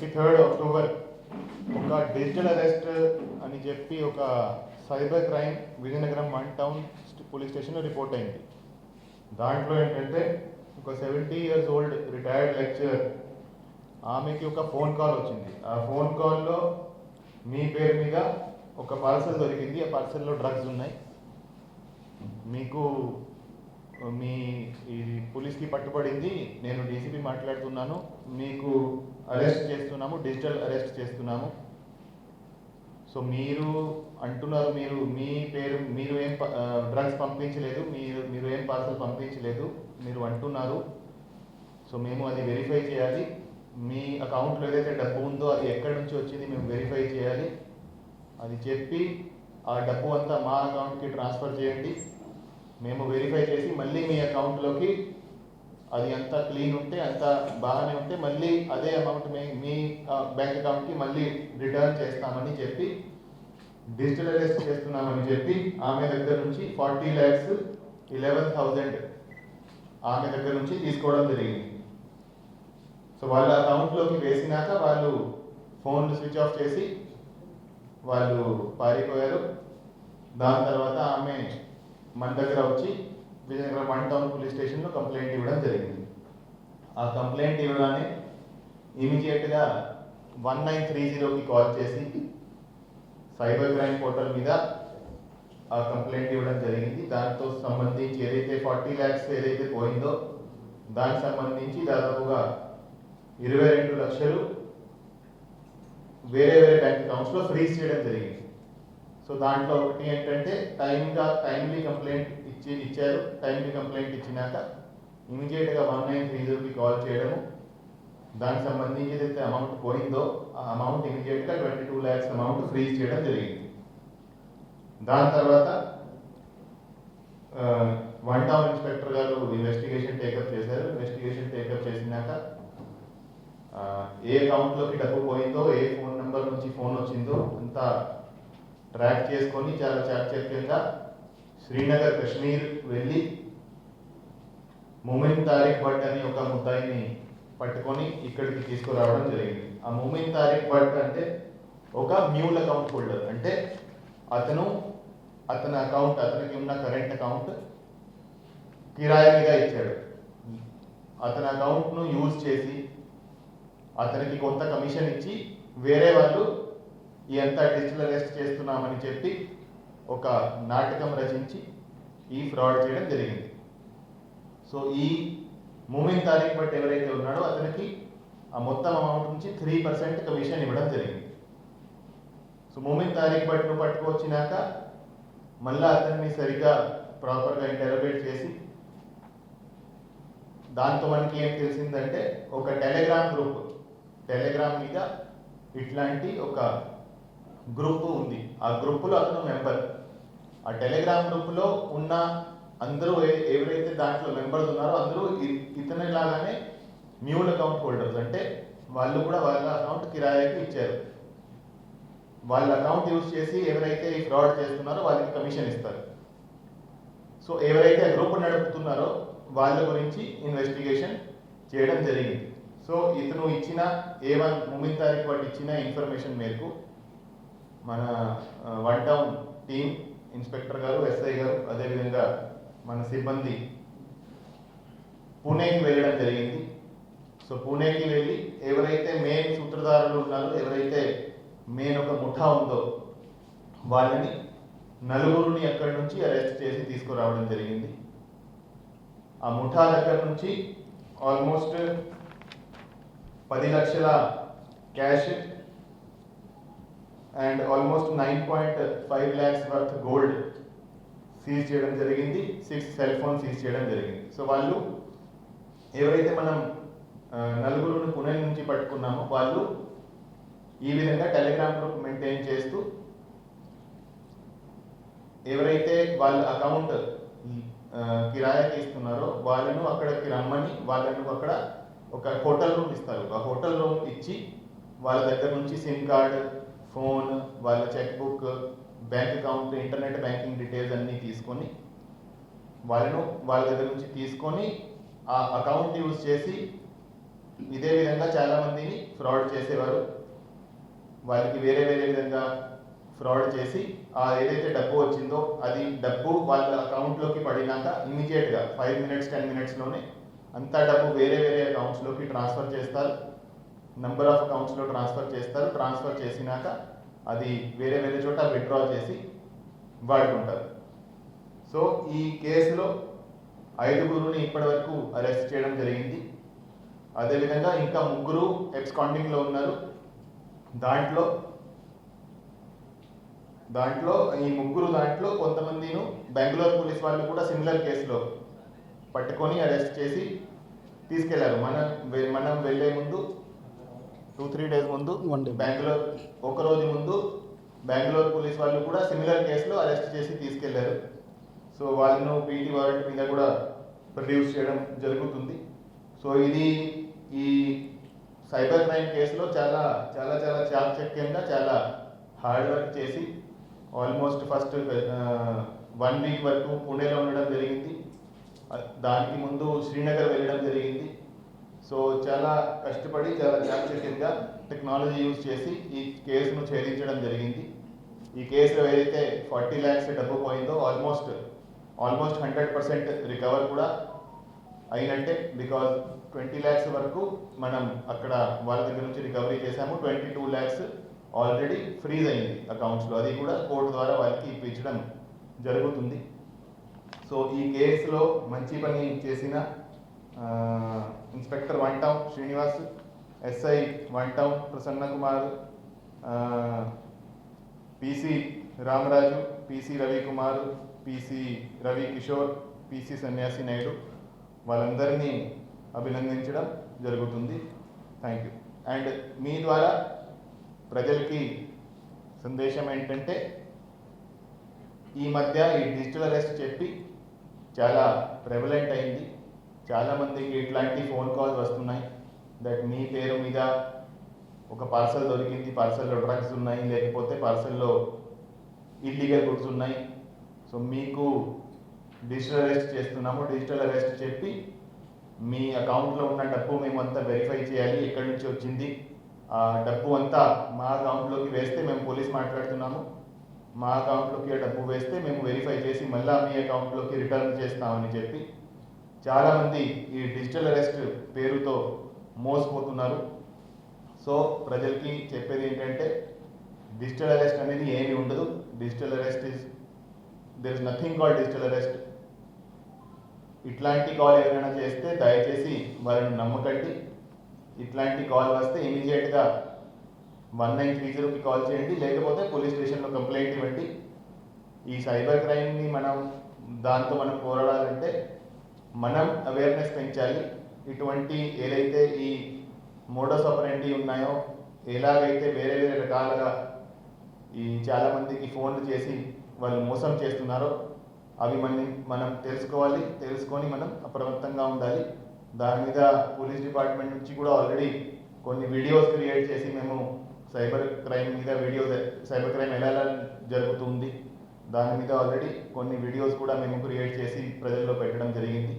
Twenty third October ఒక digital arrest అని చెప్పి ఒక cyber crime Vizianagaram one town police స్టేషన్లో రిపోర్ట్ అయింది. దాంట్లో ఏంటంటే ఒక seventy years old retired lecturer ఆమెకి ఒక ఫోన్ కాల్ వచ్చింది. ఆ ఫోన్ కాల్లో మీ పేరు మీద ఒక పార్సల్ దొరికింది. ఆ పార్సల్లో డ్రగ్స్ ఉన్నాయి. మీకు మీ ఇది పోలీస్కి పట్టుబడింది. నేను డీసీపీ మాట్లాడుతున్నాను. మీకు అరెస్ట్ చేస్తున్నాము. డిజిటల్ అరెస్ట్ చేస్తున్నాము. సో మీరు అంటున్నారు మీరు మీ పేరు మీరు ఏం డ్రగ్స్ పంపించలేదు. మీరు మీరు ఏం పార్సల్ పంపించలేదు. మీరు అంటున్నారు. సో మేము అది వెరిఫై చేయాలి. మీ అకౌంట్లో ఏదైతే డబ్బు ఉందో అది ఎక్కడి నుంచి వచ్చింది మేము వెరిఫై చేయాలి. అది చెప్పి ఆ డబ్బు అంతా మా అకౌంట్కి ట్రాన్స్ఫర్ చేయండి. మేము వెరిఫై చేసి మళ్ళీ మీ అకౌంట్లోకి అది ఎంత క్లీన్ ఉంటే అంత బాగానే ఉంటే మళ్ళీ అదే అమౌంట్ మీ మీ బ్యాంక్ అకౌంట్కి మళ్ళీ రిటర్న్ చేస్తామని చెప్పి డిజిటలైజేషన్ చేస్తున్నామని చెప్పి ఆమె దగ్గర నుంచి ఫార్టీ ల్యాక్స్ ఇలెవెన్ థౌజండ్ ఆమె దగ్గర నుంచి తీసుకోవడం జరిగింది. సో వాళ్ళ అకౌంట్లోకి వేసినాక వాళ్ళు ఫోన్లు స్విచ్ ఆఫ్ చేసి వాళ్ళు పారిపోయారు. దాని తర్వాత ఆమె మన దగ్గర వచ్చి విజయనగరం వన్ టౌన్ పోలీస్ స్టేషన్లో కంప్లైంట్ ఇవ్వడం జరిగింది. ఆ కంప్లైంట్ ఇవ్వగానే ఇమీడియట్గా వన్ నైన్ త్రీ జీరోకి కాల్ చేసి సైబర్ క్రైమ్ పోర్టల్ మీద ఆ కంప్లైంట్ ఇవ్వడం జరిగింది. దాంతో సంబంధించి ఏదైతే ఫార్టీ ల్యాక్స్ ఏదైతే పోయిందో దానికి సంబంధించి దాదాపుగా ఇరవై రెండు లక్షలు వేరే వేరే బ్యాంక్ అకౌంట్స్లో ఫ్రీజ్ చేయడం జరిగింది. సో దాంట్లో ఒకటి ఏంటంటే టైంగా టైమ్లీ కంప్లైంట్ ఇచ్చి ఇచ్చారు. టైమ్లీ కంప్లైంట్ ఇచ్చినాక ఇమీడియట్గా వన్ నైన్ త్రీ జీరోకి కాల్ చేయడము. దానికి సంబంధించి ఏదైతే అమౌంట్ పోయిందో ఆ అమౌంట్ ఇమీడియట్గా twenty two lakhs amount freeze చేయడం జరిగింది. దాని తర్వాత వన్ టౌన్ ఇన్స్పెక్టర్ గారు ఇన్వెస్టిగేషన్ టేకప్ చేశారు. ఇన్వెస్టిగేషన్ టేకప్ చేసినాక ఏ అకౌంట్లోకి డబ్బు పోయిందో ఏ ఫోన్ నెంబర్ నుంచి ఫోన్ వచ్చిందో అంతా ట్రాక్ చేసుకొని చాలా చాకచక్యంగా శ్రీనగర్ కశ్మీర్ వెళ్ళి ముమిన్ తారిక్ భట్ అని ఒక ముద్దాయిని పట్టుకొని ఇక్కడికి తీసుకురావడం జరిగింది. ఆ ముమిన్ తారిక్ భట్ అంటే ఒక మ్యూల్ అకౌంట్ హోల్డర్. అంటే అతను అతని అకౌంట్ అతనికి ఉన్న కరెంట్ అకౌంట్ కిరాయిగా ఇచ్చాడు. అతని అకౌంట్ను యూజ్ చేసి అతనికి కొంత కమిషన్ ఇచ్చి వేరే వాళ్ళు ఈ అంతా డిజిటల్ అరెస్ట్ చేస్తున్నామని చెప్పి ఒక నాటకం రచించి ఈ ఫ్రాడ్ చేయడం జరిగింది. సో ఈ మూమెంట్ తారీఖు బట్టి ఎవరైతే ఉన్నాడో అతనికి ఆ మొత్తం అమౌంట్ నుంచి త్రీ పర్సెంట్ కమిషన్ ఇవ్వడం జరిగింది. సో మూమెంట్ తారీఖు బట్ను పట్టుకొచ్చినాక మళ్ళీ అతన్ని సరిగా ప్రాపర్గా ఇంటర్వ్యూట్ చేసి దాంతో మనకి ఏం తెలిసిందంటే ఒక టెలిగ్రామ్ గ్రూప్ టెలిగ్రామ్ మీద ఇట్లాంటి ఒక గ్రూప్ ఉంది. ఆ గ్రూపులో అతను మెంబర్. ఆ టెలిగ్రామ్ గ్రూప్లో ఉన్న అందరూ ఎవరైతే దాంట్లో మెంబర్స్ ఉన్నారో అందరూ ఇతని లాగానే మ్యూల్ అకౌంట్ హోల్డర్స్. అంటే వాళ్ళు కూడా వాళ్ళ అకౌంట్ కిరాయాకి ఇచ్చారు. వాళ్ళ అకౌంట్ యూజ్ చేసి ఎవరైతే ఈ ఫ్రాడ్ చేస్తున్నారో వాళ్ళకి కమిషన్ ఇస్తారు. సో ఎవరైతే గ్రూప్ నడుపుతున్నారో వాళ్ళ గురించి ఇన్వెస్టిగేషన్ చేయడం జరిగింది. సో ఇతను ఇచ్చిన ఏ వన్ ముమిన్ తారీఖు వాటి ఇచ్చిన ఇన్ఫర్మేషన్ మేరకు మన వన్ టౌన్ టీం ఇన్స్పెక్టర్ గారు ఎస్ఐ గారు అదేవిధంగా మన సిబ్బంది పూణేకి వెళ్ళడం జరిగింది. సో పూణేకి వెళ్ళి ఎవరైతే మెయిన్ సూత్రధారులు ఉన్నారో ఎవరైతే మెయిన్ ఒక ముఠా ఉందో వాళ్ళని నలుగురిని అక్కడి నుంచి అరెస్ట్ చేసి తీసుకురావడం జరిగింది. ఆ ముఠా దగ్గర నుంచి ఆల్మోస్ట్ పది లక్షల cash and almost nine point five lakhs worth gold seize చేయడం జరిగింది. సిక్స్ సెల్ ఫోన్ సీజ్ చేయడం జరిగింది. సో వాళ్ళు ఎవరైతే మనం నలుగురును నలుగురుని పుణె నుంచి పట్టుకున్నామో వాళ్ళు ఈ విధంగా టెలిగ్రామ్ గ్రూప్ మెయింటైన్ చేస్తూ ఎవరైతే వాళ్ళ అకౌంట్ కిరాయాకి ఇస్తున్నారో వాళ్ళను అక్కడికి రమ్మని వాళ్ళను అక్కడ ఒక హోటల్ రూమ్ ఇస్తారు. ఆ హోటల్ రూమ్ ఇచ్చి వాళ్ళ దగ్గర నుంచి సిమ్ కార్డు ఫోన్ వాళ్ళ cheque book bank account internet banking details అన్నీ తీసుకొని వాళ్ళను వాళ్ళ దగ్గర నుంచి తీసుకొని ఆ అకౌంట్ యూజ్ చేసి ఇదే విధంగా చాలామందిని ఫ్రాడ్ చేసేవారు. వాళ్ళకి వేరే వేరే విధంగా ఫ్రాడ్ చేసి ఆ ఏదైతే డబ్బు వచ్చిందో అది డబ్బు వాళ్ళ అకౌంట్లోకి పడినాక ఇమీడియట్గా ఫైవ్ మినిట్స్ టెన్ మినిట్స్లోనే అంతా డబ్బు వేరే వేరే అకౌంట్స్లోకి ట్రాన్స్ఫర్ చేస్తారు. నెంబర్ ఆఫ్ అకౌంట్స్లో ట్రాన్స్ఫర్ చేస్తారు. ట్రాన్స్ఫర్ చేసినాక అది వేరే వేరే చోట విత్డ్రా చేసి వాడుకుంటారు. సో ఈ కేసులో ఐదుగురుని ఇప్పటివరకు అరెస్ట్ చేయడం జరిగింది. అదేవిధంగా ఇంకా ముగ్గురు ఎక్స్కాండింగ్లో ఉన్నారు. దాంట్లో దాంట్లో ఈ ముగ్గురు దాంట్లో కొంతమందిను బెంగళూరు పోలీస్ వాళ్ళు కూడా సిమిలర్ కేసులో పట్టుకొని అరెస్ట్ చేసి తీసుకెళ్ళారు. మనం వె- మనం వెళ్ళే ముందు టూ త్రీ డేస్ ముందు day. బెంగళూరు ఒక రోజు ముందు బెంగళూరు పోలీస్ వాళ్ళు కూడా సిమిలర్ కేసులో అరెస్ట్ చేసి తీసుకెళ్ళారు. సో వాళ్ళను పీటీ వారెంట్ మీద కూడా ప్రొడ్యూస్ చేయడం జరుగుతుంది. సో ఇది ఈ సైబర్ క్రైమ్ కేసులో చాలా చాలా చాలా చాకచక్యంగా చాలా హార్డ్ వర్క్ చేసి ఆల్మోస్ట్ ఫస్ట్ వన్ వీక్ వరకు పుణేలో ఉండడం జరిగింది. ఆ, దానికి ముందు శ్రీనగర్ వెళ్ళడం జరిగింది. సో చాలా కష్టపడి చాలా చాకచక్యంగా టెక్నాలజీ యూజ్ చేసి ఈ కేసును ఛేదించడం జరిగింది. ఈ కేసులో ఏదైతే ఫార్టీ ల్యాక్స్ డబ్బు పోయిందో almost almost hundred percent recover కూడా అయినట్టే బికాజ్ ట్వంటీ ల్యాక్స్ వరకు మనం అక్కడ వాళ్ళ దగ్గర నుంచి రికవరీ చేశాము. Twenty two lakhs already freeze అయింది అకౌంట్స్లో అది కూడా కోర్టు ద్వారా వాళ్ళకి ఇప్పించడం జరుగుతుంది. సో ఈ కేసులో మంచి పని చేసిన inspector one Srinivas SI one Prasanna Kumar PC Ramaraju PC Ravikumar PC Ravi Kishore PC Sanyasi Naidu వాళ్ళందరినీ అభినందించడం జరుగుతుంది. థ్యాంక్ యూ అండ్ మీ ద్వారా ప్రజలకి సందేశం ఏంటంటే ఈ మధ్య ఈ డిజిటల్ అరెస్ట్ చెప్పి చాలా ప్రెవలెంట్ అయింది. చాలామందికి ఇట్లాంటి ఫోన్ కాల్స్ వస్తున్నాయి. దట్ మీ పేరు మీద ఒక పార్సల్ దొరికింది పార్సల్లో డ్రగ్స్ ఉన్నాయి లేకపోతే పార్సల్లో ఇల్లీగల్ గుడ్స్ ఉన్నాయి. సో మీకు డిజిటల్ అరెస్ట్ చేస్తున్నాము. డిజిటల్ అరెస్ట్ చెప్పి మీ అకౌంట్లో ఉన్న డబ్బు మేము అంతా వెరిఫై చేయాలి. ఎక్కడి నుంచి వచ్చింది? ఆ డబ్బు అంతా మా అకౌంట్లోకి వేస్తే మేము పోలీస్ మాట్లాడుతున్నాము. మా అకౌంట్లోకి డబ్బు వేస్తే మేము వెరిఫై చేసి మళ్ళీ మీ అకౌంట్లోకి రిటర్న్ చేస్తామని చెప్పి చాలామంది ఈ డిజిటల్ అరెస్ట్ పేరుతో మోసపోతున్నారు. సో ప్రజలకి చెప్పేది ఏంటంటే డిజిటల్ అరెస్ట్ అనేది ఏమీ ఉండదు. Digital arrest is there is nothing call digital arrest ఇట్లాంటి కాల్ ఏదైనా చేస్తే దయచేసి వారిని నమ్మకండి. ఇట్లాంటి కాల్ వస్తే ఇమీడియట్గా వన్ నైన్ త్రీ జీరోకి కాల్ చేయండి. లేకపోతే పోలీస్ స్టేషన్లో కంప్లైంట్ ఇవ్వండి. ఈ సైబర్ క్రైమ్ని మనం దాంతో మనం పోరాడాలంటే మనం అవేర్నెస్ పెంచాలి. ఇటువంటి ఏదైతే ఈ మోడస్ ఆపరెండి ఉన్నాయో ఎలాగైతే వేరే వేరే రకాలుగా ఈ చాలామందికి ఫోన్లు చేసి వాళ్ళు మోసం చేస్తున్నారో అవి మనం మనం తెలుసుకోవాలి. తెలుసుకొని మనం అప్రమత్తంగా ఉండాలి. దాని మీద పోలీస్ డిపార్ట్మెంట్ నుంచి కూడా ఆల్రెడీ కొన్ని వీడియోస్ క్రియేట్ చేసి మేము సైబర్ క్రైమ్ మీద వీడియోస్ సైబర్ క్రైమ్ ఎలా ఎలా జరుగుతుంది దాని మీద ఆల్రెడీ కొన్ని వీడియోస్ కూడా మేము క్రియేట్ చేసి ప్రజల్లో పెట్టడం జరిగింది.